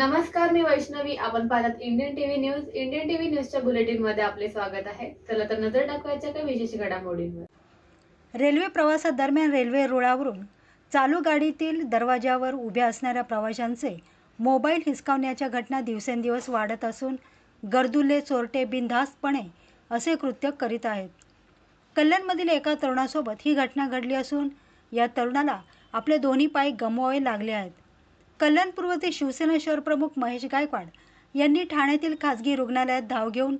नमस्कार मी वैष्णवी. आपण पाहतात Indian TV news Indian TV न्यूजच्या बुलेटिनमध्ये आपले स्वागत आहे. चला तर नजर टाकवायच्या काही विशेष घडामोडींवर. रेल्वे प्रवासादरम्यान रेल्वे रुळावरून चालू गाडीतील दरवाजावर उभ्या असणाऱ्या प्रवाशांचे मोबाईल हिसकावण्याच्या घटना दिवसेंदिवस वाढत असून गर्दुले चोरटे बिनधास्तपणे असे कृत्य करीत आहेत. कल्याणमधील एका तरुणासोबत ही घटना घडली असून या तरुणाला आपले दोन्ही पाय गमवावे लागले आहेत. कल्याण पूर्वचे शिवसेना शहरप्रमुख महेश गायकवाड यांनी ठाण्यातील खाजगी रुग्णालयात धाव घेऊन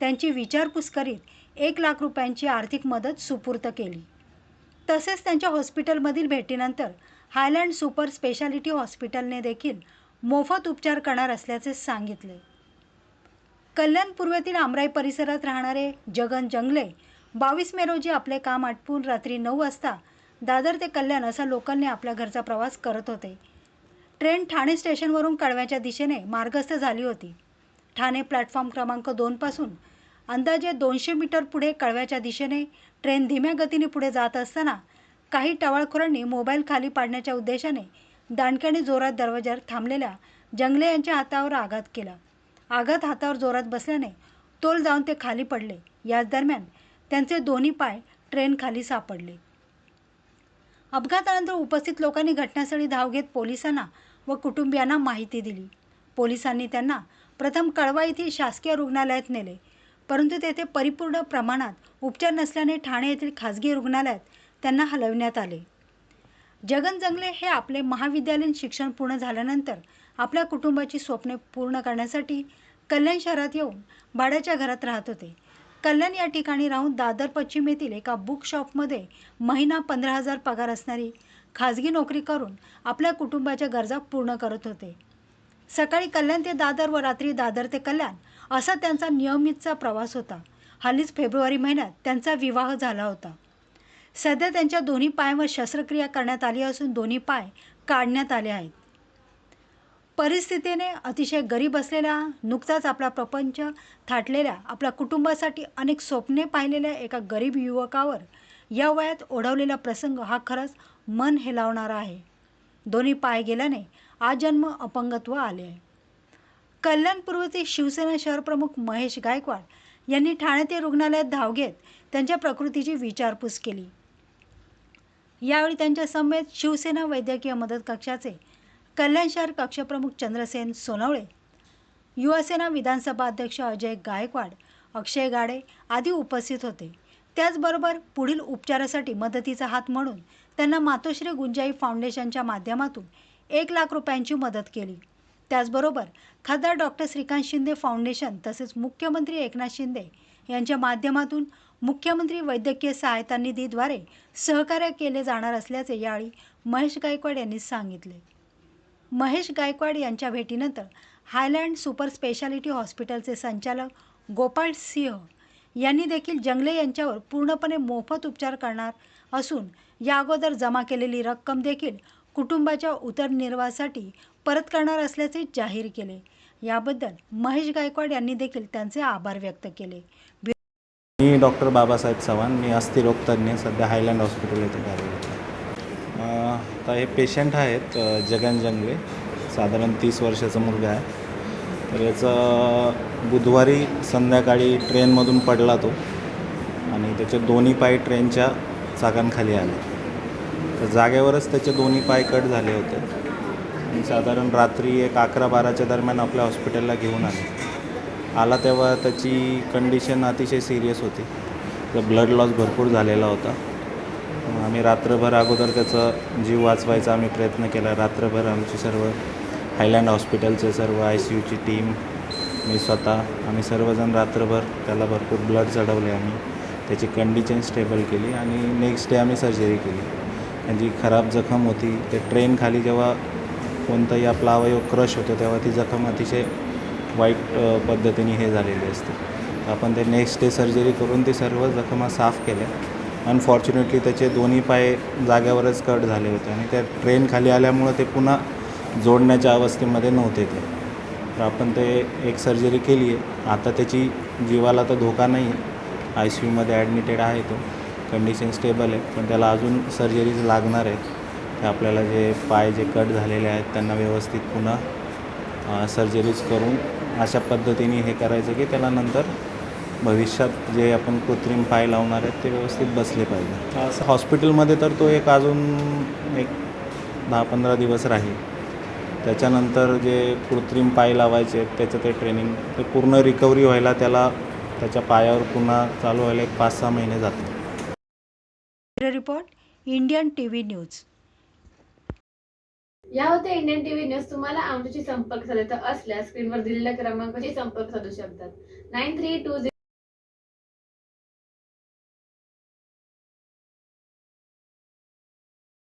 त्यांची विचारपूस करीत एक लाख रुपयांची आर्थिक मदत सुपूर्त केली. तसेच त्यांच्या हॉस्पिटलमधील भेटीनंतर हायलँड सुपर स्पेशालिटी हॉस्पिटलने देखील मोफत उपचार करणार असल्याचे सांगितले. कल्याण पूर्वेतील आमराई परिसरात राहणारे जगन जंगले बावीस मे रोजी आपले काम आटपून रात्री नऊ वाजता दादर ते कल्याण असा लोकलने आपल्या घरचा प्रवास करत होते. ट्रेन ठाणे स्टेशनवरून कळव्याच्या दिशेने मार्गस्थ झाली होती. ठाणे प्लॅटफॉर्म क्रमांक दोनपासून अंदाजे दोनशे मीटर पुढे कळव्याच्या दिशेने ट्रेन धीम्या गतीने पुढे जात असताना काही टवाळखोरांनी मोबाईल खाली पाडण्याच्या उद्देशाने दांडक्याने जोरात दरवाजावर थांबलेल्या जंगले यांच्या हातावर आघात केला. आघात हातावर जोरात बसल्याने तोल जाऊन ते खाली पडले. याच दरम्यान त्यांचे दोन्ही पाय ट्रेन खाली सापडले. अपघातानंतर उपस्थित लोकांनी घटनास्थळी धाव घेत पोलिसांना व कुटुंबियांना माहिती दिली. पोलिसांनी त्यांना प्रथम कळवा येथील शासकीय रुग्णालयात नेले. परंतु तेथे परिपूर्ण प्रमाणात उपचार नसल्याने ठाणे येथील खाजगी रुग्णालयात त्यांना हलवण्यात आले. जगन जंगले हे आपले महाविद्यालयीन शिक्षण पूर्ण झाल्यानंतर आपल्या कुटुंबाची स्वप्ने पूर्ण करण्यासाठी कल्याण शहरात येऊन भाड्याच्या घरात राहत होते. कल्याण या ठिकाणी राहून दादर पश्चिम येथील एका बुक शॉपमध्ये महिना पंधरा हजार पगार असणारी खाजगी नोकरी करून आपल्या कुटुंबाच्या गरजा पूर्ण करत होते. सकाळी कल्याण ते दादर व रात्री दादर ते कल्याण असा त्यांचा नियमितचा प्रवास होता. हल्लीच फेब्रुवारी महिन्यात त्यांचा विवाह झाला होता. सध्या त्यांच्या दोन्ही पायांवर शस्त्रक्रिया करण्यात आली असून दोन्ही पाय काढण्यात आले आहेत. परिस्थितीने अतिशय गरीब असलेल्या नुकताच आपला प्रपंच थाटलेल्या आपल्या कुटुंबासाठी अनेक स्वप्ने पाहिलेल्या एका गरीब युवकावर या वयात ओढवलेला प्रसंग हा खरंच मन हेलावणारा आहे. दोन्ही पाय गेल्याने आजन्म अपंगत्व आले आहे. कल्याण पूर्वचे शिवसेना शहरप्रमुख महेश गायकवाड यांनी ठाणे ते रुग्णालयात धाव घेत त्यांच्या प्रकृतीची विचारपूस केली. यावेळी त्यांच्या समेत शिवसेना वैद्यकीय मदत कक्षाचे कल्याण शहर कक्षप्रमुख चंद्रसेन सोनवळे युवासेना विधानसभा अध्यक्ष अजय गायकवाड अक्षय गाडे आदी उपस्थित होते. त्याचबरोबर पुढील उपचारासाठी मदतीचा हात म्हणून त्यांना मातोश्री गुंजाई फाउंडेशनच्या माध्यमातून एक लाख रुपयांची मदत केली. त्याचबरोबर खासदार डॉक्टर श्रीकांत शिंदे फाउंडेशन तसेच मुख्यमंत्री एकनाथ शिंदे यांच्या माध्यमातून मुख्यमंत्री वैद्यकीय सहायता निधीद्वारे सहकार्य केले जाणार असल्याचे यावेळी महेश गायकवाड यांनी सांगितले. महेश गायकवाड यांच्या भेटीनंतर हायलँड सुपर स्पेशालिटी हॉस्पिटलचे संचालक गोपाळ सिंह यांनी देखील जंगले यांच्यावर पूर्णपणे मोफत उपचार करणार असून या अगोदर जमा केलेली रक्कम देखील कुटुंबाच्या उदरनिर्वाहासाठी परत करणार असल्याचे जाहीर केले. याबद्दल महेश गायकवाड यांनी देखील त्यांचे आभार व्यक्त केले. मी डॉक्टर बाबासाहेब चव्हाण. मी अस्थिरोगतज्ञ सध्या हायलँड हॉस्पिटल येथे कार्यरत आता हे पेशंट आहेत जगन जंगले. साधारण तीस वर्षाचा मुलगा आहे. तर याचा बुधवारी संध्याकाळी ट्रेनमधून पडला तो आणि त्याचे दोन्ही पाय ट्रेनच्या चाकांखाली आले. तर जागेवरच त्याचे दोन्ही पाय कट झाले होते. आणि साधारण रात्री एक अकरा बाराच्या दरम्यान आपल्या हॉस्पिटलला घेऊन आले. आला तेव्हा त्याची कंडिशन अतिशय सिरियस होती. तर ब्लड लॉस भरपूर झालेला होता. आम्ही रात्रभर अगोदर त्याचा जीव वाचवायचा आम्ही प्रयत्न केला. रात्रभर आमची सर्व हायलँड हॉस्पिटलचे सर्व आय सी यूची टीम मी स्वतः आम्ही सर्वजण रात्रभर त्याला भरपूर ब्लड चढवले आम्ही त्याची कंडिशन स्टेबल केली आणि नेक्स्ट डे आम्ही सर्जरी केली. जी खराब जखम होती. ते ट्रेन खाली जेव्हा कोणताही आपला अवयव क्रश होतो तेव्हा ती जखम अतिशय वाईट पद्धतीने हे झालेली असते. तर आपण ते नेक्स्ट डे सर्जरी करून ते सर्व जखमा साफ केल्या. अनफॉर्च्युनेटली त्याचे दोन्ही पाय जाग्यावरच कट झाले होते आणि त्या ट्रेन खाली आल्यामुळं ते पुन्हा जोडण्याच्या अवस्थेमध्ये नव्हते ते. तर आपण ते एक सर्जरी केली आहे. आता त्याची जीवाला तर धोका नाही आहे. आय सी यूमध्ये ॲडमिटेड आहे तो. कंडिशन स्टेबल आहे. पण त्याला अजून सर्जरीज लागणार आहेत. ते आपल्याला जे पाय जे कट झालेले आहेत त्यांना व्यवस्थित पुन्हा सर्जरीज करून अशा पद्धतीने हे करायचं की त्याला नंतर भविष्यात जे आपण कृत्रिम पाय लावणार आहेत ते व्यवस्थित बसले पाहिजे. असं. हॉस्पिटलमध्ये तर तो एक अजून एक दहा पंधरा दिवस राहील. त्याच्यानंतर जे कृत्रिम पाय लावायचे त्याचं ते ट्रेनिंग ते पूर्ण रिकव्हरी व्हायला त्याला त्याच्या पायावर पुन्हा चालू व्हायला एक पाच सहा महिने जातात report Indian T V news. या होत्या इंडियन टीव्ही न्यूज. तुम्हाला आमच्याशी संपर्क साधायचा असल्यास स्क्रीनवर दिलेल्या क्रमांकाशी संपर्क साधू शकतात. Nine three to